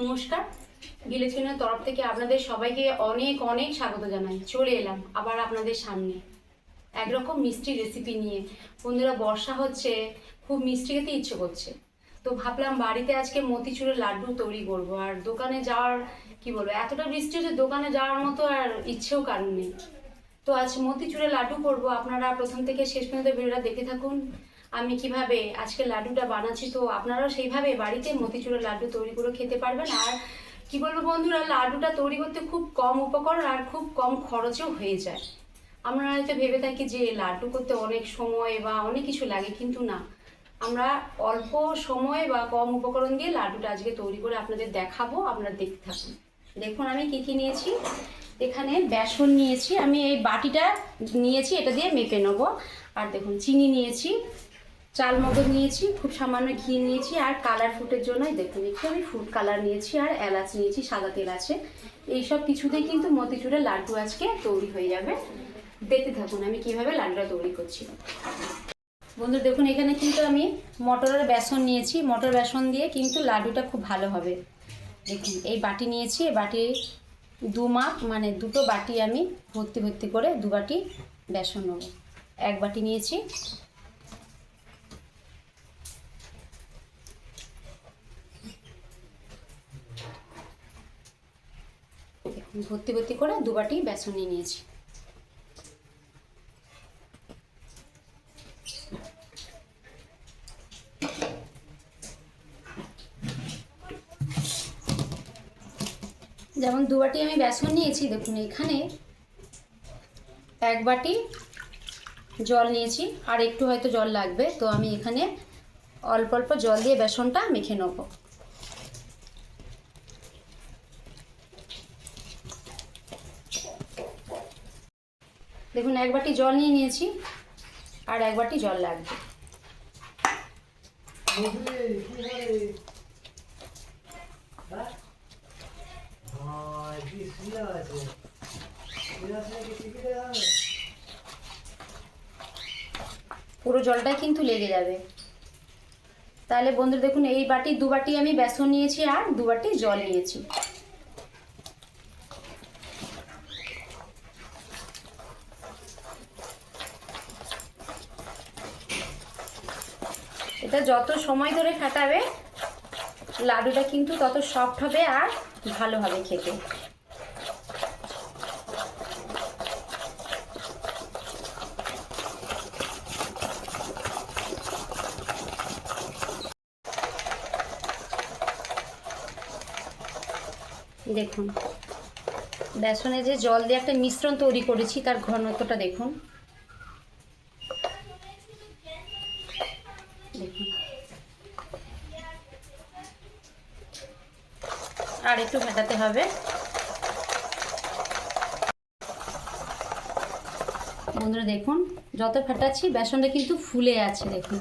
নমস্কার। গিলেচিনের তরফ থেকে আপনাদের সবাইকে অনেক অনেক স্বাগত জানাই। চলে এলাম আবার আপনাদের সামনে। একরকম মিষ্টি রেসিপি নিয়ে। বন্ধুরা, বর্ষা হচ্ছে, খুব মিষ্টি খেতে ইচ্ছে করছে। তো ভাবলাম বাড়িতে আজকে মতিচুরের লাড্ডু তৈরি করব। আর দোকানে যাওয়ার, কি বলব, এতটা বৃষ্টি হচ্ছে দোকানে যাওয়ার মতো আর ইচ্ছেও কারণ নেই। তো আজ মতিচুরের লাড্ডু করব। আপনারা প্রথম থেকে শেষ পর্যন্ত ভিডিওটা দেখে থাকুন। আমি কীভাবে আজকে লাড্ডুটা বানাচ্ছি? তো আপনারাও সেইভাবে বাড়িতে মতিচুরের লাড্ডু তৈরি করে খেতে পারবেন। আর কি বলব বন্ধুরা, লাড্ডুটা তৈরি করতে খুব কম উপকরণ আর খুব কম খরচেও হয়ে যায়। আমরা হয়তো ভেবে থাকি যে লাড্ডু করতে অনেক সময় বা অনেক কিছু লাগে, কিন্তু না। আমরা অল্প সময় বা কম উপকরণ দিয়ে লাড্ডুটা আজকে তৈরি করে আপনাদের দেখাবো, আপনারা দেখতে থাকুন। দেখুন, আমি কি কি নিয়েছি? এখানে বেসন নিয়েছি। আমি এই বাটিটা নিয়েছি, এটা দিয়ে মেপে নেব। আর দেখুন, চিনি নিয়েছি চাল মগজ নিয়েছি, খুব সামান্য ঘি নিয়েছি আর কালার ফুটের জন্যই দেখুন একটু আমি ফুড কালার নিয়েছি আর এলাচ নিয়েছি, সাদা তেল আছে। এইসব কিছুতেই কিন্তু মতিচুরের লাড্ডু আজকে তৈরি হয়ে যাবে। দেখতে থাকুন আমি কীভাবে লাড্ডুটা তৈরি করছি। বন্ধু, দেখুন, এখানে কিন্তু আমি মটরের বেসন নিয়েছি। মটর বেসন দিয়ে কিন্তু লাড্ডুটা খুব ভালো হবে। দেখুন, এই বাটি নিয়েছি, এই বাটি দু মাপ মানে দুটো বাটি আমি ভর্তি ভর্তি করে দু বাটি বেসন নেব। এক বাটি নিয়েছি ভর্তি ভর্তি করে দু বাটি বেসন নিয়ে নিয়েছি। যেমন দু বাটি আমি বেসন নিয়েছি, দেখুন এখানে এক বাটি জল নিয়েছি, আর একটু হয়তো জল লাগবে, তো আমি এখানে অল্প অল্প জল দিয়ে বেসনটা মেখে নেব। দেখুন, এক বাটি জল নিয়ে নিয়েছি, আর এক বাটি জল লাগবে। পুরো জলটাই কিন্তু লেগে যাবে। তাহলে বন্ধু দেখুন, এই বাটি, দু বাটি আমি বেসন নিয়েছি আর দু বাটি জল নিয়েছি এটা যত সময় ধরে ফাটাবে লাডুটা কিন্তু তত সফট হবে আর ভালো হবে খেতে। দেখুন, বেসনে যে জল দিয়ে একটা মিশ্রণ তৈরি করেছি, তার ঘনত্বটা দেখুন। আর একটু ফেটাতে হবে। বন্ধুরা দেখুন যত ফেটাচ্ছি বেসনটা কিন্তু ফুলে আছে দেখুন।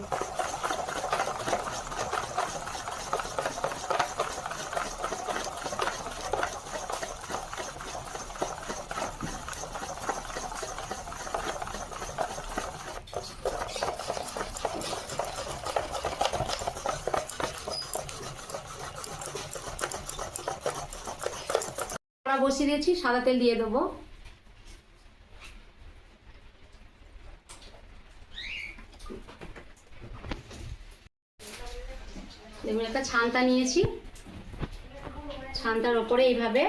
বসিয়ে দিয়েছি সাদা তেল দিয়ে দেবো। একটা ছান্তা নিয়েছি। ছান্তার ওপরে এইভাবে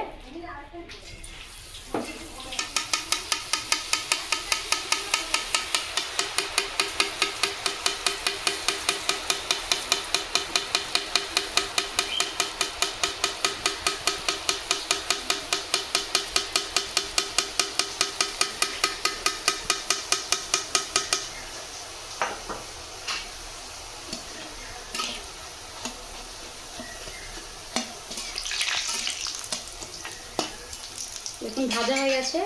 ভাজা হয়ে গেছে,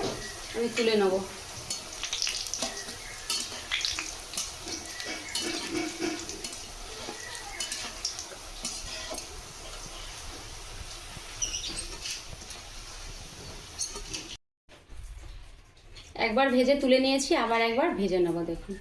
আমি তুলে নেব। একবার ভেজে তুলে নিয়েছি, আবার একবার ভেজে নেব, দেখুন।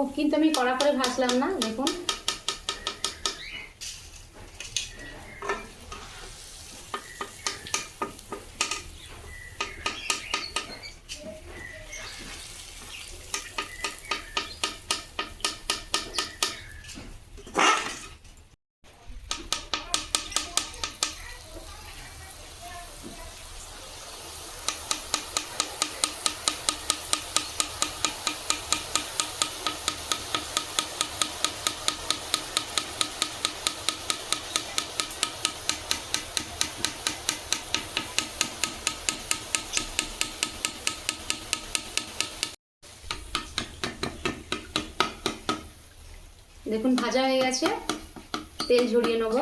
খুব কিন্তু আমি কড়া করে ভাসলাম না দেখুন। দেখুন ভাজা হয়ে গেছে। তেল ঝরিয়ে নেব।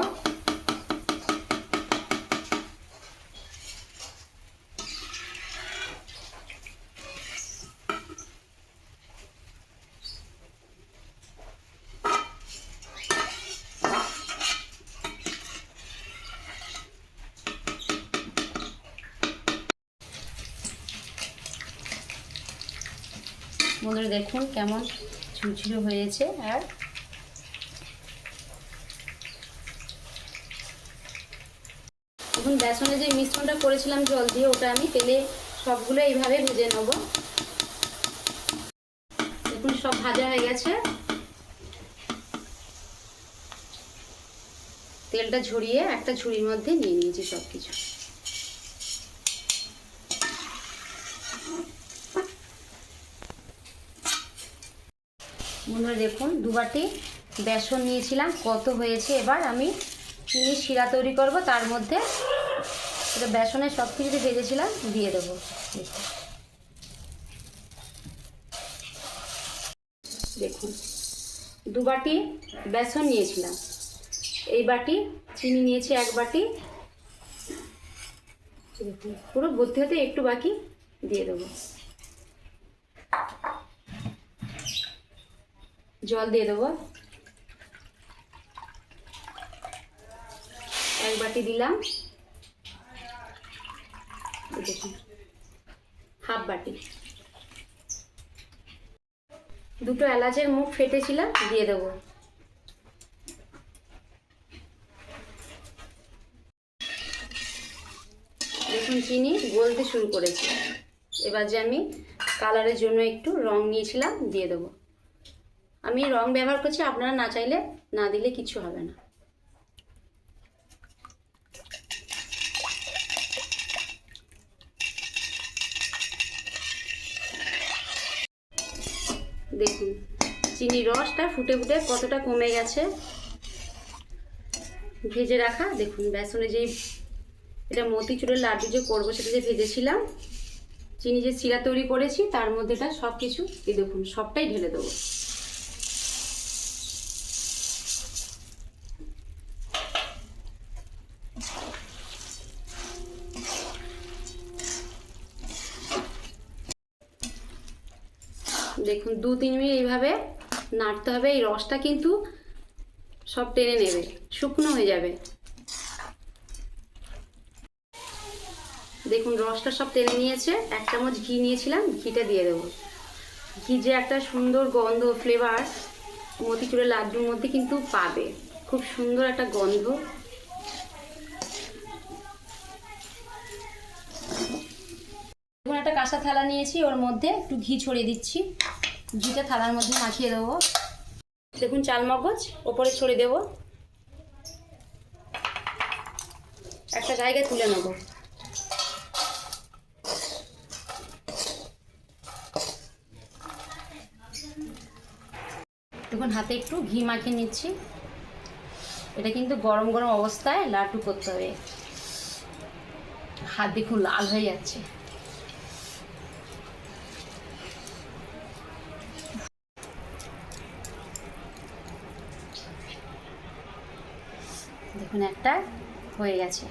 বন্ধুরা দেখুন কেমন ঝুরঝুরে হয়েছে। আর এখন বেসনে যে মিশ্রণটা করেছিলাম জল দিয়ে, ওটা আমি তেলে সবগুলো এইভাবে ভেজে নেব। দেখুন, সব ভাজা হয়ে গেছে। তেলটা ঝরিয়ে একটা ঝুড়ির মধ্যে নিয়ে নিয়েছি সব কিছু বন্ধুরা, দেখুন, দুবাটি বেসন নিয়েছিলাম, কত হয়েছে এবার আমি চিনি শিরা তৈরি করব, তার মধ্যে এটা বেসনের সব কিছু ভেজেছিলাম, দিয়ে দেবো। দেখুন, দু বাটি বেসন নিয়েছিলাম। এই বাটি চিনি নিয়েছি এক বাটি। পুরো ভর্তি হতে একটু বাকি দিয়ে দেবো। জল দিয়ে দেবো। এক বাটি দিলাম। হাফ বাটি। দুটো এলাচের মুখ ফেটেছিলাম দিয়ে দেবো। দেখুন চিনি গলতে শুরু করেছে। এবার যে আমি কালারের জন্য একটু রং নিয়েছিলাম, দিয়ে দেবো। আমি রং ব্যবহার করছি, আপনারা না চাইলে না দিলে কিছু হবে না। দেখুন চিনি রসটা ফুটে ফুটে কতটা কমে গেছে। ভেজে রাখা, দেখুন, বেসনে যেই এটা মতিচুরের লাড্ডু যে করব সেটা যে ভেজেছিলাম, চিনি যে চিরা তৈরি করেছি, তার মধ্যে এটা সব কিছু এই দেখুন, সবটাই ঢেলে দেবো। দেখুন, দু তিন মিনিট এইভাবে নাড়তে হবে, এই রসটা কিন্তু সব টেনে নেবে, শুকনো হয়ে যাবে। দেখুন, রসটা সব টেনে নিয়েছে, এক চামচ ঘি নিয়েছিলাম, ঘিটা দিয়ে দেবো। ঘি যে একটা সুন্দর গন্ধ ফ্লেভার মতিচুরের লাড্ডুর মধ্যে কিন্তু পাবে। খুব সুন্দর একটা গন্ধ। এখন একটা কাঁসা থালা নিয়েছি, ওর মধ্যে একটু ঘি ছড়িয়ে দিচ্ছি। ঘিটা থালার মধ্যে মাখিয়ে দেবো। দেখুন, চাল মগজ, ওপরে ছড়িয়ে দেবো। একটা জায়গায় তুলে নেব। দেখুন, হাতে একটু ঘি মাখিয়ে নিচ্ছি। এটা কিন্তু গরম গরম অবস্থায় লাড্ডু করতে হবে। হাত দেখুন, লাল হয়ে যাচ্ছে। দেখুন একটা হয়ে গেছে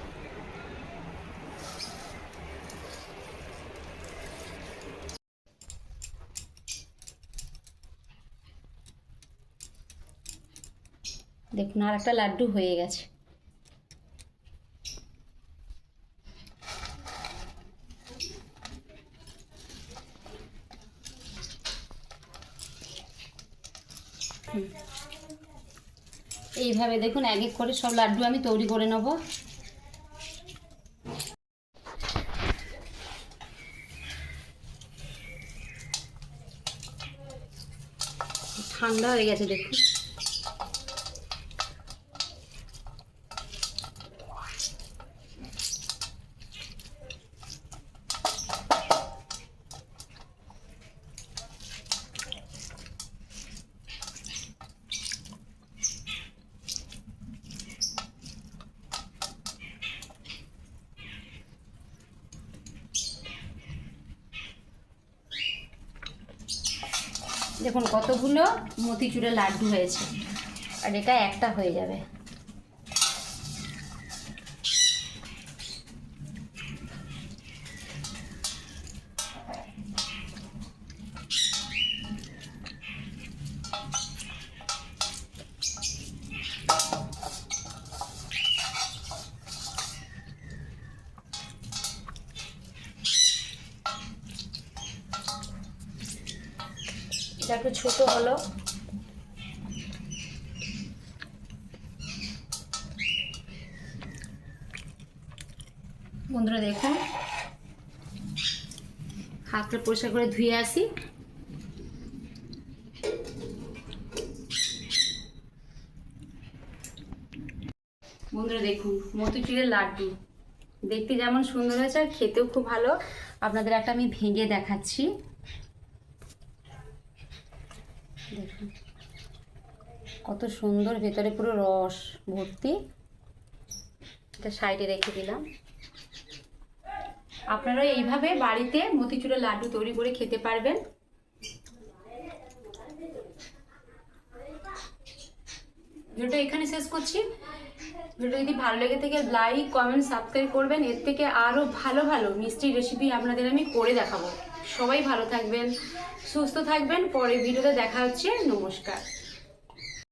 দেখুন আর একটা লাড্ডু হয়ে গেছে হুম। এইভাবে দেখুন, এক এক করে সব লাড্ডু আমি তৈরি করে নেব। ঠান্ডা হয়ে গেছে, দেখুন। দেখুন কতগুলো মতিচুরে লাড্ডু হয়েছে। আর এটা একটা হয়ে যাবে। এটা একটু ছোট হলো। বন্ধুরা দেখুন। হাতটা পরিষ্কার করে ধুয়ে আসি। বন্ধুরা দেখুন মতিচুরের লাড্ডু। দেখতে যেমন সুন্দর হয়েছে আর খেতেও খুব ভালো। আপনাদের একটা আমি ভেঙে দেখাচ্ছি দেখুন কত সুন্দর, ভেতরে পুরো রস ভর্তি। এটা সাইডে রেখে দিলাম। আপনারা এইভাবে বাড়িতে মতিচুরের লাড্ডু তৈরি করে খেতে পারবেন। ভিডিওটা এখানে শেষ করছি। ভিডিও যদি ভালো লেগে থাকে লাইক কমেন্ট সাবস্ক্রাইব করবেন। এর থেকে আরও ভালো ভালো মিষ্টি রেসিপি আপনাদের আমি করে দেখাবো। সবাই ভালো থাকবেন, সুস্থ থাকবেন। পরের ভিডিওতে দেখা হচ্ছে। নমস্কার।